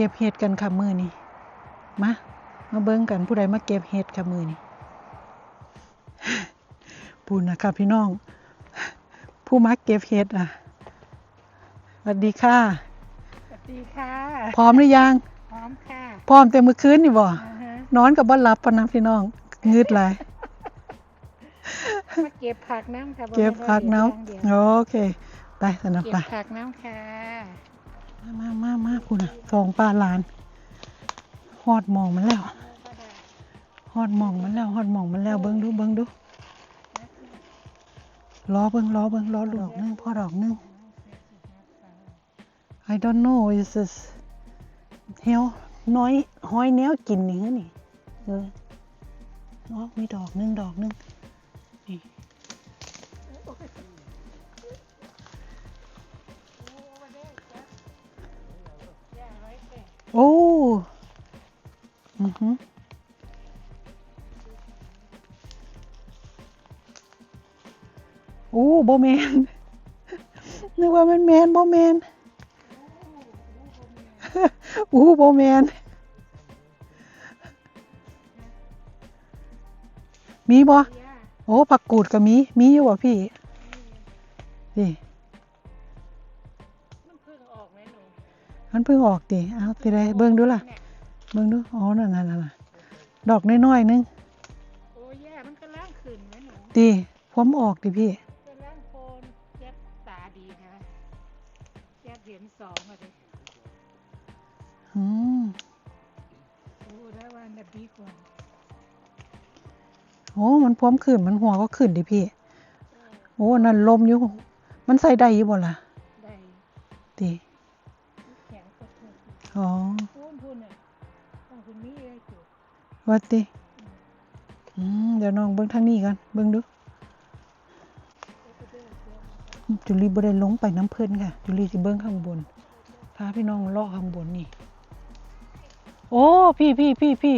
ก็บเห็ดกันค่ะมือนี้มา มาเบิ่งกันผู้ใดมาเก็บเห็ดค่ะมือนี้ปูนนะคะพี่น้อง ผู้มาเก็บเห็ดอะสวัสดีค่ะสวัสดีค่ะ พร้อมหรือยัง พร้อมค่ะ พร้อมแต่มื้อคืนนี่บ่อ่าฮะนอนกับบ่หลับปานนะพี่น้องงึดหลายมาเก็บผักน้ำค่ะเก็บผักเนาะบ่แม่นว่าโอเค ไปสนับเก็ไปบผักน้ำค่ะ มามามามาพูน่ะสองปลาลานฮอดมองมันแล้วฮอดมองมันแล้วฮอดมองมันแล้วเบิ่งดูเบิ่งดูรอเบิ่งรอเบิ่งรอดอกหนึงพอดอกหนึง I don't know is this เหี่ยวน้อยห้อยแนวกินนี่ฮะนี่เอออ๋อมีดอกหนึงดอกหนึงนี่ โอ้อือหือโอ้บ่แมนนึกว่ามันแมนบ่แมนอู้บ่แมนมีบ่โอ้ผักกูดก็มี มีอยู่บ่พี่นี่ มันเพิ่งออกติเอาติได้เบิ่งดูล่ะเนี่ยเบิ่งดู อ๋อ นั่นนั่นนั่นน่ะดอกน้อยๆนึงโอ้ย่ามันก็ล่างขึ้นไหมหนูติผมออกติพี่ก็ล่างโคนแจ๊บตาดีค่ะแจ๊บเห็นสองอะดิอืมโอ้ได้วันดับดีกว่าโอ้มันพร้อมขึ้น มันหัวก็ขึ้นดิพี่ โอ้ นั่นลมอยู่ มันใส่ได้อยู่บ่ล่ะ ได้ติแข็งก็ถูก อ๋อพูนพูนเนี่ยต้องคุณมีอะไรจุดว่าติอืมเดี๋ยวน้องเบิ่งทางนี้กันเบิ่งดูจุลีบ่ได้ลงไปน้ำเพิ่นค่ะ จุลีสิเบิ่งข้างบนพาพี่น้องเลาะข้างบนนี่ โอ้พี่พี่พี่พี่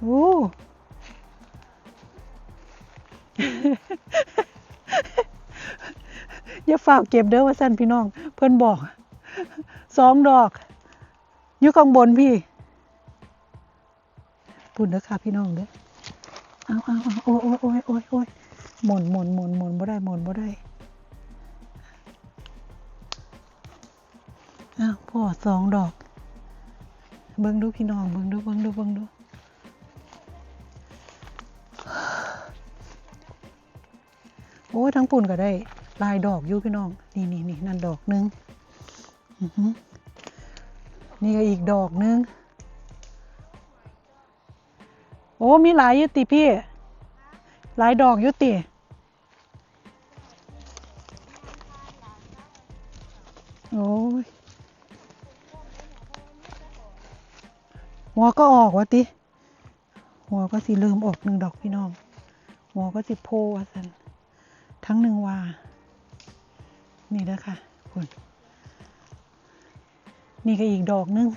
โอ้อย่าฝากเก็บเด้อว่าสั่นพี่น้อง เพิ่นบอก สองดอกอยู่ข้างบนพี่ปุ่นเด้อค่ะพี่น้องเด้อเอาเอาเอาโอ้ยโอ้ยโอ้ยโอ้ยโอ้ยหมุนหมุนหมุนหมุนบ่ได้หมุนบ่ได้อ้าวพ่อสองดอก เบิ่งดูพี่น้องเบิ่งดูเบิ่งดูเบิ่งดูโอ้ยทั้งปุ่นก็ได้ลายดอกอยู่พี่น้อง นี่นี่นี่นั่นดอกหนึ่ง นี่ก็อีกดอกหนึง โอ้มีหลายยุติพี่ หลายดอกยุติ โอ้ยหัวก็ออกวะติ หัวก็สิเริ่มออกหนึ่งดอกพี่น้อง หัวก็สิโพวะสันทั้งหนึ่งวานี่เด้อค่ะคุณ นี่ก็อีกดอกหนึง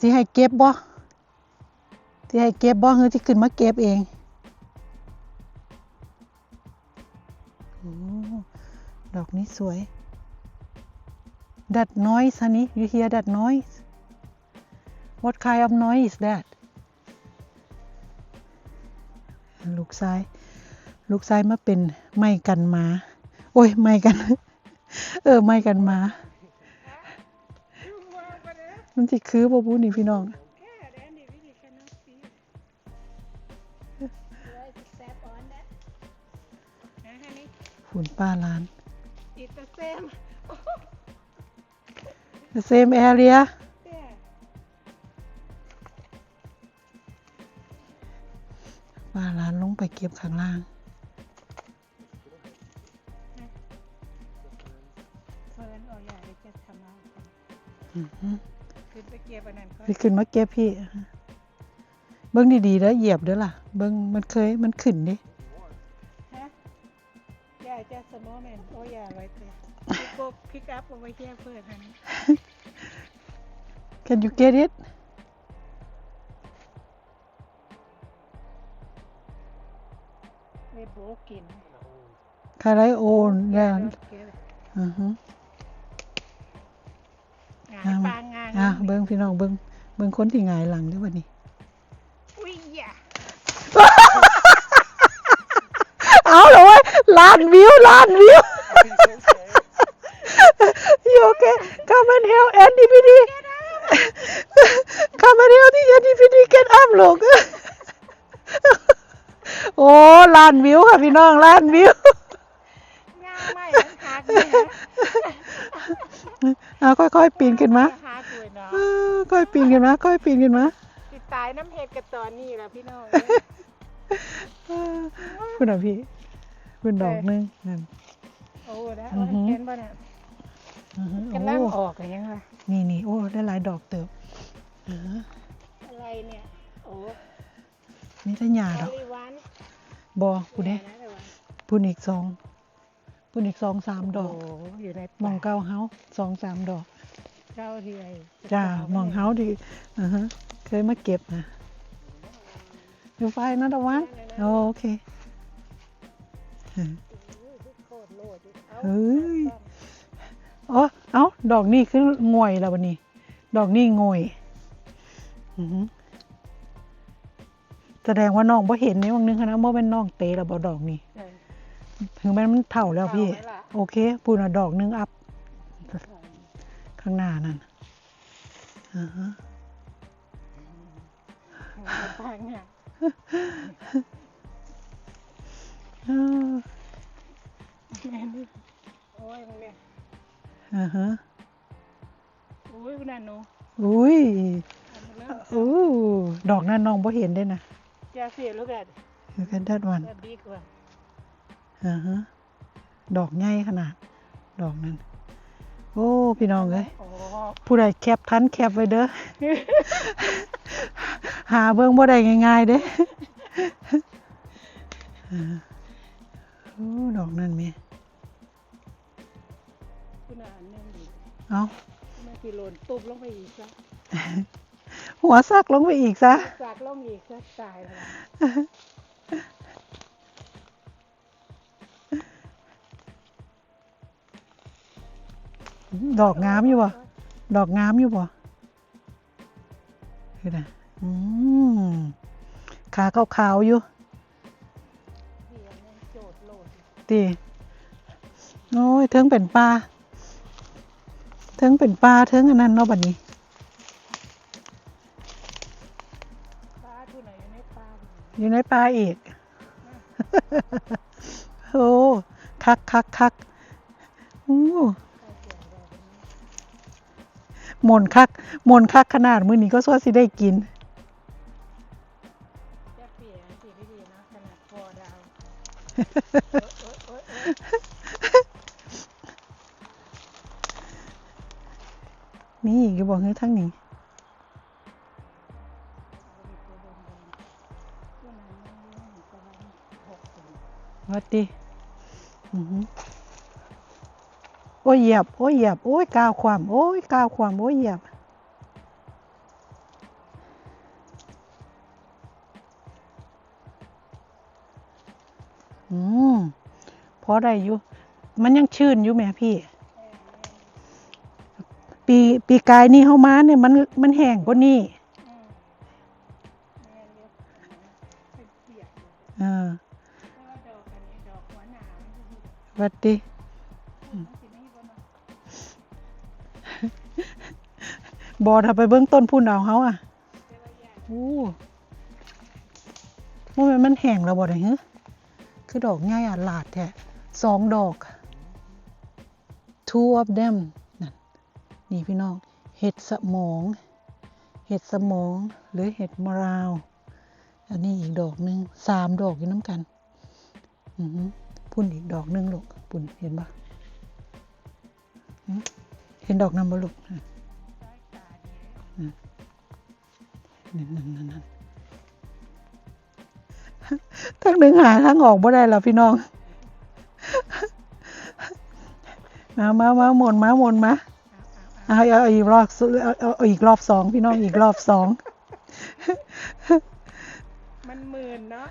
สิให้เก็บบ่สิให้เก็บบ่หรือที่ขึ้นมาเก็บเองอดอกนี้สวย That noise honey you hear that noise What kind of noise is that ลูกซ้าย ลูกซ้ายมาเป็นไม่กันหมา โอ้ย ไม่กัน เออ ไม่กันหมา มันสิคือบ่บูนี่พี่น้องแค่แดนดีวิธีแค่นั้นสิเลยแซบออนเด้นะฮะนี่ฝุ่นป้าร้าน It's the same. the same area Yeah. ป้าร้านลงไปเก็บข้างล่างเฟิร์น เอาใหญ่เลยจะทำเอาอือหือขึ้นไปเก็บอันนั้นก็ไปขึ้นมาเก็บพี่ เบิ้งดีๆแล้วเหยียบเด้อล่ะ เบิ้งมันเคยมันขึ้นดิฮะใหญ่จะสมอแมนโอ้ใหญ่ไว้เถอะพี่โกพิกอัพเอาไว้แค่เพื่อนฮัน Can you get it ไว้โบกกินคาไรโอนแลน เก็บ อือฮึ ไอ เบิ้งพี่น้องเบิ้งเบิ้งคนที่หงายหลังด้วยวันนี้อุ้ยอย่าเอาเหรอเว้ยล้านวิวล้านวิว you okay come and help NDPD come and help ที่ NDPD get up ลูกโอ้ล้านวิวค่ะพี่น้องล้านวิวง่ายไม่มันหักเนี่ยเอาค่อยๆปีนขึ้นมา เออค่อยปีนขึ้นมาค่อยปีนขึ้นมาติดตายน้ำเห็ดกับตอนนี้แหละพี่น้องเออคุณอะพี่คุณดอกหนึงนั่นโอ้ได้อือหือเห็นป่ะเนี่ยอือฮึกำลังโอ้ออกกันยังไงนี่นี่โอ้ได้หลายดอกเติบเอออะไรเนี่ยโอ้มีแต่หญ้าดอกลิวันบอพูดเด้นะลิวันพูดอีกสองพูดอีกสองสามดอกโอ้อยู่ในมองเก้าเฮาสองสามดอก เก้าที่ไอ้จ้ามองเฮาดีอือฮะเคยมาเก็บนะอยู่ไฟนะตะวันโอเคโคตรโลดอยู่เฮ้ยอ๋อเอ้าดอกนี่คืองวยแล้ววันนี้ ดอกนี่งวยอือหือแสดงว่าน้องบ่เห็นในวังนึงคณะว่าเป็นน้องเตะแล้วบ่ดอกนี่เออถึงแม้มันเถ่าแล้วพี่เฒ่าไหมล่ะโอเคพูดอะดอกหนึงอัพ ข้างหน้านั่นอ่าฮะต่างอะอ่าแม่นี่โอ้ยมึงเนี่ยอ่าฮะโอ้ยคุณนันหนูอุ้ยทำมาแล้วอู้ดอกนั้นน้องบ่เห็นได้นะจะเสียลูกแอดคือกันดัดวันจะดีกว่าอ่าฮะดอกใหญ่ขนาด ดอกนั้น โอ้พี่น้องเอ้ยโอ้ผู้ใดแคปทันแคปไว้เด้อหาเบิ่งบ่ได้ง่าย ๆ เด้อ่าโอ้ดอกนั่นแม่คุณนันเนี่ยดีเอ้าแม่พี่โลนตุบลงไปอีกซะหัวซักลงไปอีกซะสากลงอีกซะตายแล้ว ดอกงามอยู่บ่ดอกงามอยู่บ่คือนะอืมขาขาวๆอยู่ดีโอ้ยเทิงเป็นปลาเทิงเป็นปลาเทิงอันนั้นเนาะบัดนี้ปลาทุไหนอยู่ในปลาอยู่ในปลาอีก โอ้ คักคักคักอู้ มนคักหมนคักขนาดมื้อนี้ก็สวสิได้กินจะเปลี่ยนสีไม่ดีนะขนาดพอดาวโอ๊ยโอ๊ยโอ๊ยโอ๊ยมีอีกอยู่บ่คือทั้งนี้วัดดิอือหือ โอ้ยเหยียบ โอ้ยเหยียบ โอ้ยก้าวความ โอ้ยก้าวความ โอ้ยเหยียบ อืมพอได้อยู่ มันยังชื่นอยู่แหม่พี่ ปีปีกายนี่เฮามาเนี่ยมันมันแห้งกว่านี้เออวัดดิ บอถ้าไปเบื้องต้นพุ่นเอาเฮาอะโอ้ว่ามันมันแห้งแล้วบ่ได้ฮะคือดอกง่ายอะหลาดแท้สองดอก two of them นั่นนี่พี่น้อง เห็ดสมอง เห็ดสมอง หรือเห็ดมะราว อันนี้อีกดอกหนึ่งสามดอกอยู่น้ำกัน อือพุ่นอีกดอกหนึ่งลูกพุ่นเห็นปะเห็นดอกนั้นบ่ลูก นั่นนั่นนั่นนั่นทั้งหนึ่งหาทั้งออกบ่ได้แล้วพี่น้อง มามามาหมุนมาหมุนมาเอาเอาเอาอีกรอบเอาเอาเอาอีกรอบสองพี่น้องอีกรอบสอง มันหมื่นเนาะ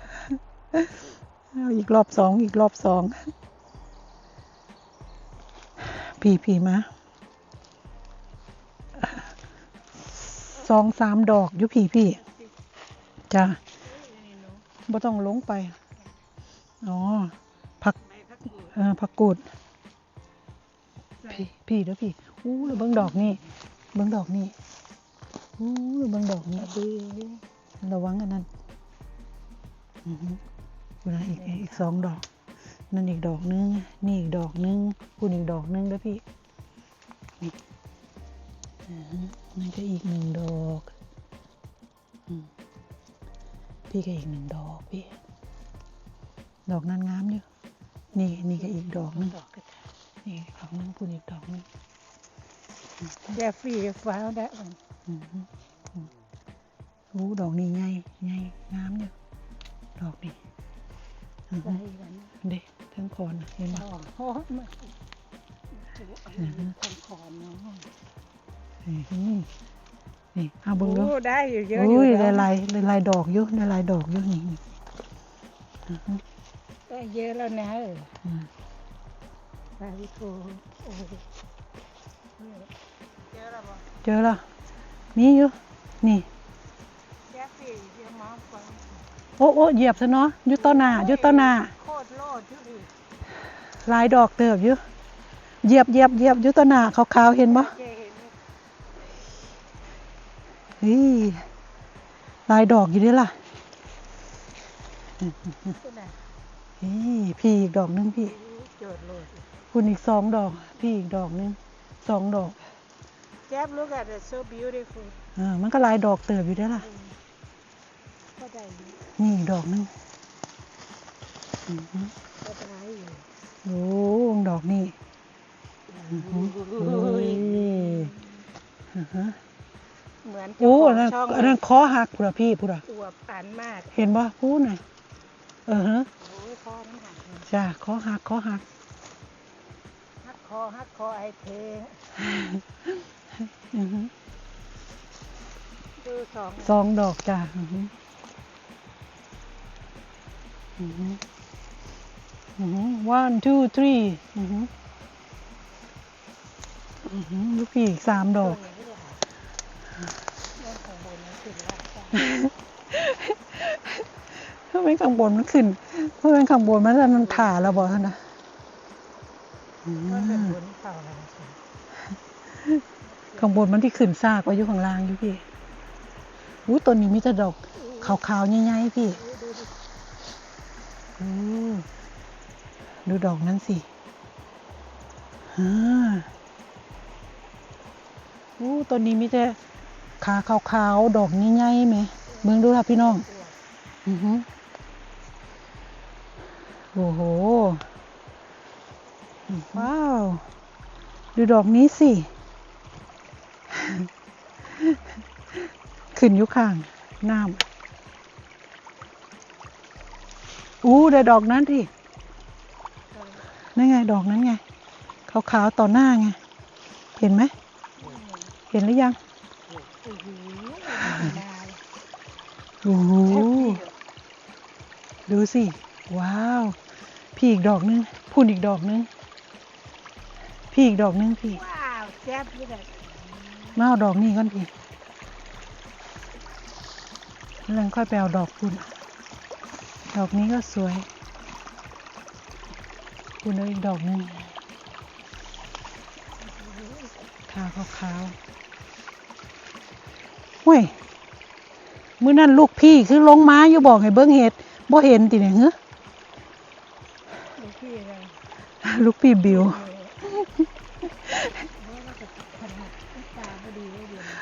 เอาอีกรอบสองอีกรอบสอง พีพีมา สองสามดอกอยู่พี่พี่จ้ะบ่ต้องลงไป อ๋อ ผักผักกูดเออผักกูด พี่พี่เด้อพี่ อู้เบิ่งดอกนี่ เบิ่งดอกนี่ อู้เบิ่งดอกนี่ดีระวังอันนั้นอือฮึคุณนะอีกอีกสองดอก นั่นอีกดอกนึง นี่อีกดอกนึงคุณอีกดอกนึงเด้อพี่ นี่ นั่นก็อีกหนึ่งดอกอืมพี่ก็อีกหนึ่งดอกพี่ ดอกนั้นงามอยู่นี่นี่ก็อีกดอกนึงดอกกระถางนี่อีกดอกนึงคุณอีกดอกนึงแยฟรีฟ้าวได้วันอือฮึอืมอู้ดอกนี้ใหญ่ใหญ่งามอยู่ดอกนี้อือใส่ฮึวันเด็กทั้งคอนน่ะเห็นหไหมอมหอมมากอันนี้คนขอนเนาะอือฮึ นี่เอาเบิ่งดูโอ้ได้อยู่เยอะอยู่อุ้ยนะลายลายลายดอกอยู่ลายลายดอกอยู่นี่นี่อือฮึได้เยอะแล้วนะเอออืมไปโทรโอ้โหเยอะแล้วบ่เจอแล้วมีอยู่นี่แยฟรีเยอะมากกว่าโอ้โอ้เหยียบซะเนาะอยู่ต้นหน้าอยู่ต้นหน้าโคตรโลดอยู่ดิลายดอกเติบอยู่เหยียบเหยียบเหยียบอยู่ต้นหน้าขาวๆเห็นบ่เจเห็นเฮ้ยลายดอกอยู่เด้ล่ะตัวไหนเฮ้ยพี่อีกดอกนึงพี่โจทย์โลดคุณอีกสองดอก พี่อีกดอกนึงสองดอกแจ๊บ look at it so beautiful เออมันก็ลายดอกเติบอยู่ได้อล่ะก็ได้อยู่นี่อีกดอกนึงอือฮึก็ได้อยู่โอ้ดอกนี่อือฮึโอ้ย อือฮึเหมือนโอ้เจ้าขอันนั้นช่องอันนั้นคอหักพุ่นล่ะพี่พุ่นล่ะตัวปันมากเห็นบ่พูดหน่อยเออฮะโอ้ยคอมันหักเลยจ้าคอหักคอหัก หักคอหักคอไอเพลงอือฮึดูสองสองดอกจ้าอือฮึอือฮึอือฮึ one two three อือฮึอือฮึลูกพี่อีกสามดอกตัวนี้ด้วยค่ะเรื่องของบนมันขึ้น แล้วจ้ะเพื่อเป็นข้างบนมันขึ้น เพื่อเป็นข้างบนมันจะมันผ่าแล้วบอกนะอืก็เป็นมบนเข่าแล้วจ้ะข้างบนมันที่ขึ้นซากไว้อยู่ข้างล่างอยู่พี่อู้ต้นนี้มีแต่ดอกขาวๆใหญ่ๆพี่ดูดูอืมดูดอกนั้นสิฮ่าอู้ต้นนี้มีแต่ ขาขาวๆ ดอกใหญ่ๆไหมเบิ่งดูค่ะพี่น้อง อือฮึโอ้โห ว้าว ดูดอกนี้สิ ขึ้นยู่ข้าง น้ำ อู้ได้ดอกนั้นดินั่นไง ดอกนั้นไง ขาวๆ ต่อหน้าไง เห็นไหม เห็นหรือยัง โอ้โหนายโอ้โหแทบเดียวดูสิ ว้าว พี่อีกดอกนึงพูนอีกดอกนึง พี่อีกดอกนึงพี่ ว้าวแจ๊บนี่แหละมาเอาดอกนี้ก่อนพี่แล้วค่อยไปเอาดอกคุณดอกนี้ก็สวย คุณเอาอีกดอกหนึงขาวขาวๆ เฮ้ยมื้อนั้นลูกพี่คือลงมาอยู่บอกให้เบิ้งเห็ดบ่เห็นติเนี่ยเฮ้ดูพี่อะไรลูกพี่บิวเออเพราะว่าจะขนาดตาพอดีเลยเดี๋ยวนี้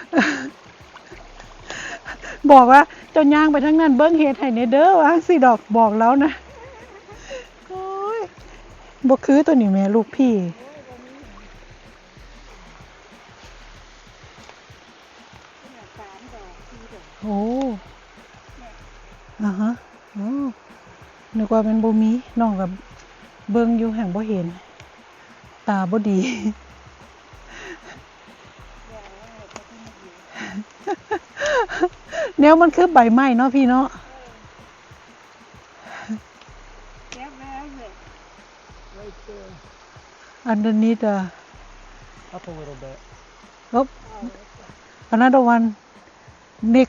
บอกว่าเจ้าย่างไปทั้งนั้นเบิ้งเห็ดให้ในเด้อวะสิดอกบอกแล้วนะโอ้ยบ่คือตัวนี้แม่ลูกพี่ ว่าเป็นบ่มีน้องกับเบิ่งอยู่แห่งบ่เห็น ตาบ่ดีอย่าว่าให้เขาที่มาอยู่แนวมันคือใบไม้เนาะพี่เนาะแจ๊บแล้วเนี่ยไว้เจอ underneath the Up a little bit. oh เอาไว้ก่อน another one เน็ก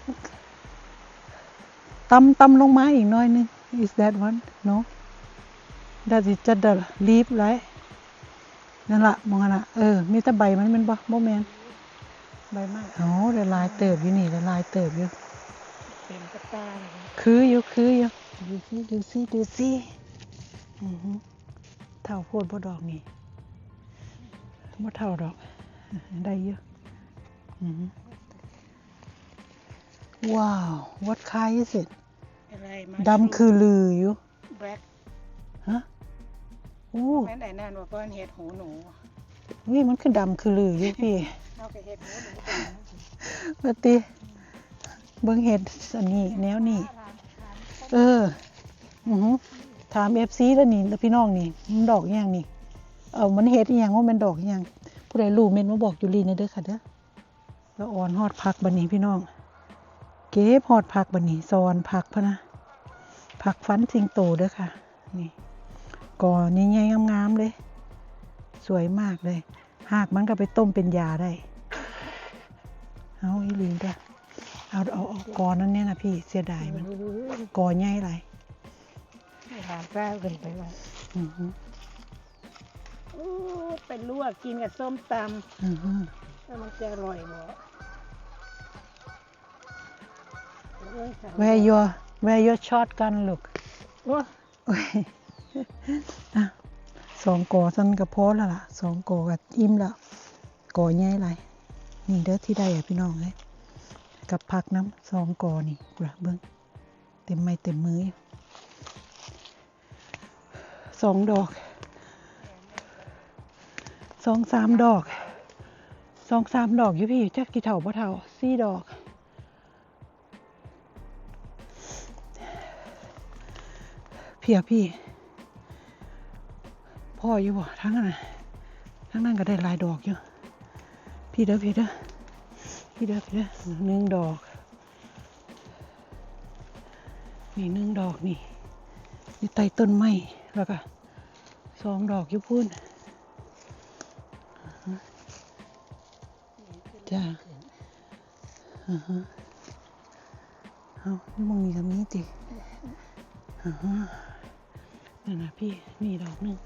ตำตำลงมาอีกหน้อยหนึง is that one no that is just the leaf right นั่นละมองกันละเออมีแต่ใบมันแมันบ่บ่แมนใบไม้โอ้ละลายเติบอยู่นี่ละลายเติบอยู่เป็นกระตาเลยนะคืออยู่คืออยู่ดูสิดูสิดูสิอือหือเท่าโพดบ่ดอกนี่บ่เท่าดอก ได้เยอะอือหือว้าว what kind is it อะไรมาดำคือลืออยู่แบล็คฮะโอ้แม่นไหนนั่นว่าเพิ่นเห็ดหูหนูนี่มันคือดำคือลืออยู่พี่เอาไปเห็ดหูหนูปกติเบิ่งเห็ดอันนี้แนวนี้เอออือหือถาม FC แล้วนี่แล้วพี่น้องนี่มันดอกอหย่างนี่เออมันเฮ็ดอหย่างว่ามันดอกอหย่างผู้ใดรู้เม่นมาบอกจุลีในเด้อค่ะเด้อแล้วอ่อนฮอดผักบัดนี้พี่น้อง เก็บฮอดผักบัดนี้ซอนผักพะนะผักฟันสิงโตเด้อค่ะ นี่ก่อใหญ่ๆงามๆเลย สวยมากเลยหากมันก็ไปต้มเป็นยาได้ เอาอีหลีเด้อเอาเอาเอากอนั้นเนี่ยนะพี่เสียดายมันกอใหญ่หลายหาแป้วกันไปว่าอือหืออู้เป็นลวกกินกับส้มตอือหือำแล้วมันจะอร่อยบ่เอ้ Where your Where your shotgun look โอ้ยสองกอสันกับโพอแล้วล่ะสองกอกับอิ่มแล้วกอใหญ่ไรนี่เด้อที่ได้อะพี่น้องเลยกับผักน้ำสองกอนี่กระเบิ้องเต็มไม้เต็มมือสองดอกสองสามดอกสองสามดอกอยู่พี่จักกี่เท่าพ่เท่าสี่ดอก เพียพี่ พ่ออยู่บ่ทั้งนั้นทั้งนั้นก็ได้หลายดอกอยู่ พี่เด้อพี่เด้อพี่เด้อพี่เด้อหนึ่งดอก นี่หนึ่งดอกนี่อยู่ใต้ต้นไม้แล้วก็สองดอกอยู่พุ่นจ้าอ่าฮะเอานี่มองมีกับมีติอ่าฮะ นั่นนะพี่นี่ดอกหนึ่ง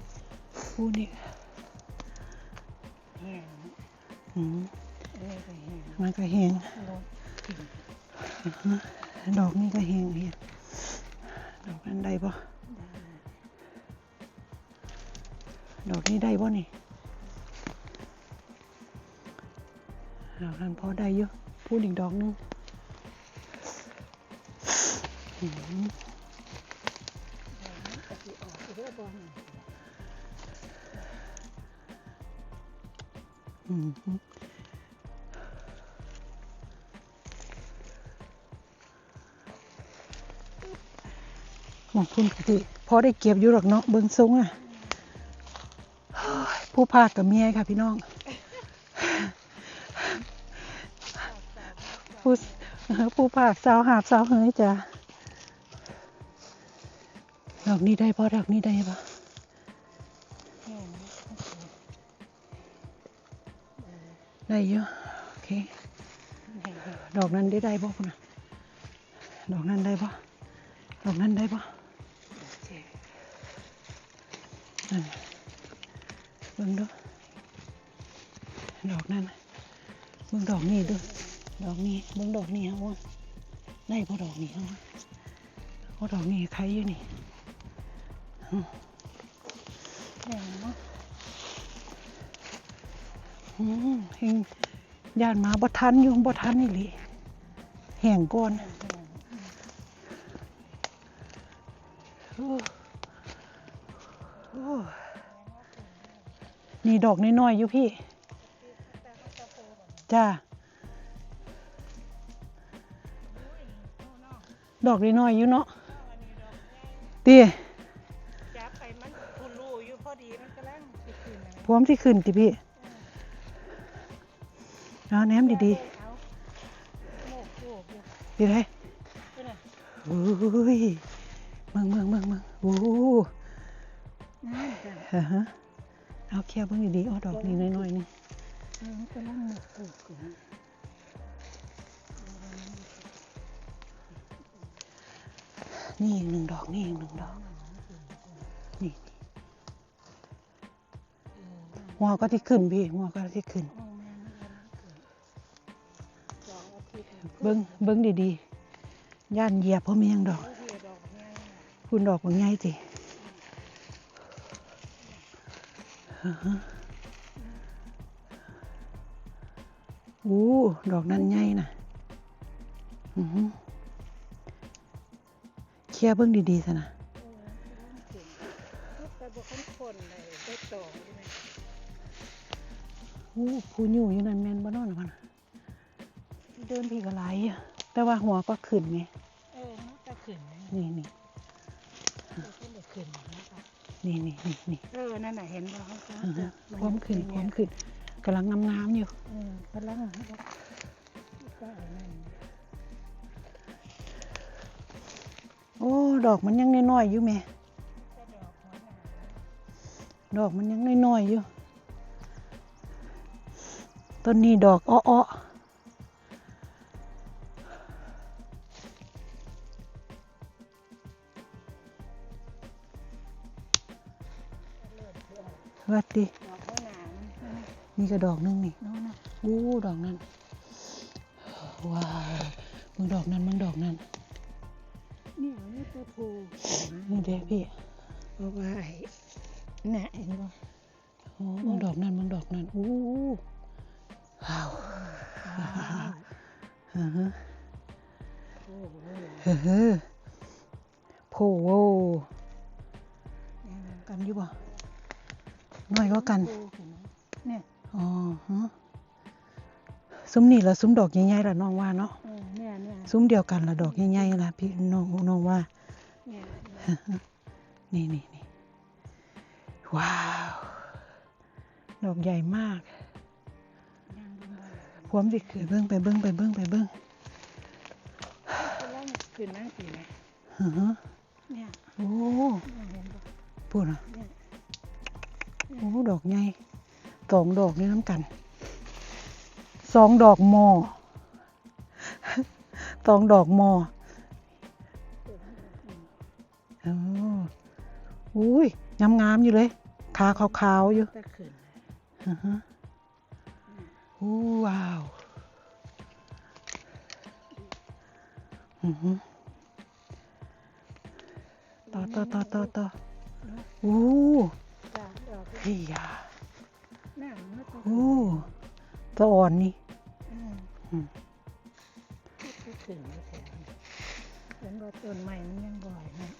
พูนี่แห้งอืมอันนี้ก็แห้งมันก็แหงลงอ่าฮะดอกนี่ก็แหงเห็นดอกนั้นได้ปะดอกนี้ได้ปะนี่ดอกนั้นพอได้เยอะพูดอีกดอกหนึงอืมกะสิ ออกเยอะบ่นี่อืมของคุณกติพอได้เก็บอยู่หรอกเนาะเบิ้งซุ้งอะเฮ้ยผู้ภาคกับเมียค่ะพี่น้อง ผู้ผู้ภาคสาวหาบสาวเฮยจ้ะดอ กนี้ได้พอดอกนี้ได้ปะได้เยอะโอเค ดอกนั้นได้ได้บ่คุณนะดอกนั้นได้บ่ดอกนั้นได้บ่นั่นเบิ่งดูดอกนั้นเบิ่งดอกนี้ดูดอกนี้เบิ่งดอกนี้ฮะว่าได้บ่ดอกนี้ฮะว่าดอกนี้ใครอยู่นี่ แห้งเนาะอืมเฮงย่านมาบ่ทันอยู่บ่ทันนี่หลีแห้งก่อนโอ้โอ้นี่ดอกน้อยๆอยู่พี่ จ้า ดอกน้อยๆอยู่เนาะตี พร้อมที่ขึ้นติพี่เอาแนมดีๆดีไรโอ้ยเมืองเมืองเมืองเมืองโอ้ฮะเอาเคี้ยวเบิ่งดีๆออาดอกนี่น้อยๆนี่นี่อีกหนึ่งดอก นี่อีกหนึ่งดอก หัวก็ที่ขึ้นพี่หัวก็ที่ขึ้น เบิ้งเบิ้งดีๆ ย่านเหยียบเพราะมีหยังดอก คุณดอกมันใหญ่สิอู้ดอกนั้นใหญ่นะเคลียเบิ้งดีๆซะนะแต่บ่คันคนเลยได้ต่อใช่ไหมอู้ผู้อยู่อยู่นั่นแม่นบ่นอนหรอวะนะเดินพี่ก็ไหลายอะแต่ว่าหัวก็ขึ้นไงเออมันก็ขึ้นนะนี่นี่เออขึ้นได้ขึ้นนะคะนี่นี่นี่นี่เออนั่นน่ะเห็นบ่เขาจะอือฮะพร้อมขึ้นพร้อมขึ้นกำลังงามๆอยู่เออกำลังก็เอานั่นโอ้ดอกมันยังน้อยๆอยู่แม่ก็ดอกหัวหน้าดอกมันยังน้อยๆอยู่ ต้นนี้ดอกอ้อเลิศเพื่อนๆวัดดิดอกหัวหน้ามันนี่ก็ดอกหนึงนี่นู่นน่ะอู้ดอกนั้น ว้าวมึงดอกนั้นมึงดอกนั้นเนี่ยนี่ตัวผูนี่เด้พี่เพราะว่าไอ้น่ะเห็นบ่โอ้มึงดอกนั้นมึงดอกนั้นอู้ เฮ้อเฮ้อโพโวเนี่ยมันกันอยู่บ่น้อยก็กันผูเห็นไหมเนี่ย อ๋อฮะซุ้มนี่ละซุ้มดอกใหญ่ๆละน้องว่าเนาะเออเนี่ยเนี่ยซุ้มเดียวกันละดอกใหญ่ๆละพี่น้องน้องว่าเนี่ยนี่นี่นี่ว้าว ดอกใหญ่มากยังบ่มา พร้อมสิคือเบิ้งไปเบิ้งไปเบิ้งไปเบิ้งกำลังขึ้นนั่งสินะอือฮะเนี่ยโอ้พูดอะเนี่ยโอ้ดอกใหญ่สองดอกนี่น้ำกันสองดอกมอสองดอกมอเอออุ้ยงามงามๆอยู่เลย ขาขาวๆอยู่ตะฮะ อู้ว้าวอือฮึต่อต่อต่อต่อต่ออู้จ้ะดอกเฮียามันตะอู้ตัวอ่อนนี่อืมอืมตะขึ้นอยู่แถวนี้เห็นว่าต้นใหม่มันยังบ่อยนะ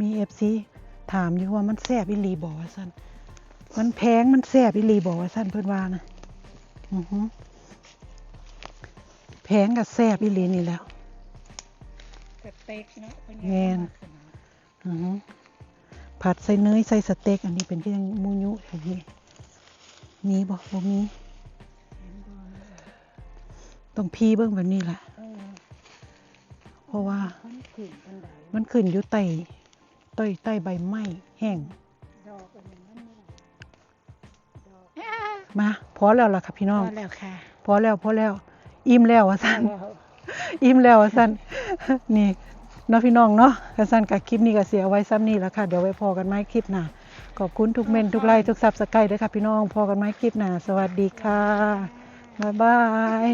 มีเอฟซีถามอยู่ว่ามันแซบอีหลีบอว่าสั้นมันแพงมันแซบอีหลีบอว่าสั้นเพื่อนว่านะ แพงกับแซบอีหลีนี่แหล้วสเต็กเนาะเพิ่นแม่นเอาาขนาดอือฮึผัดใส่เนยใส่สเต็ก อันนี้เป็นที่ยังมูยุอันนี้มีบอกบ่มีเห็นบ่ต้องพีเบิ้งแบบนี้แหละเออเพราะว่ามันขึ้นบันไดมันขึ้นอยู่ใต้ใต้ใต้ใบไม้แห้ง มาพอแล้วล่ะค่ะพี่น้องพอแล้วค่ะพอแล้วพอแล้ว อิ่มแล้วว่าสั้นว้าวอิ่มแล้วว่าสั้นนี่เนาะพี่น้องเนาะกระสั้นกับคลิปนี้ก็เสียเอาไว้ซ้ำนี่ละค่ะเดี๋ยวไว้พอกันไหมคลิปหน้าขอบคุณทุกเมนทุกไลค์ทุกซับสไครต์ด้วยค่ะพี่น้องพอกันไหมคลิปหน้าสวัสดีค่ะบ๊ายบาย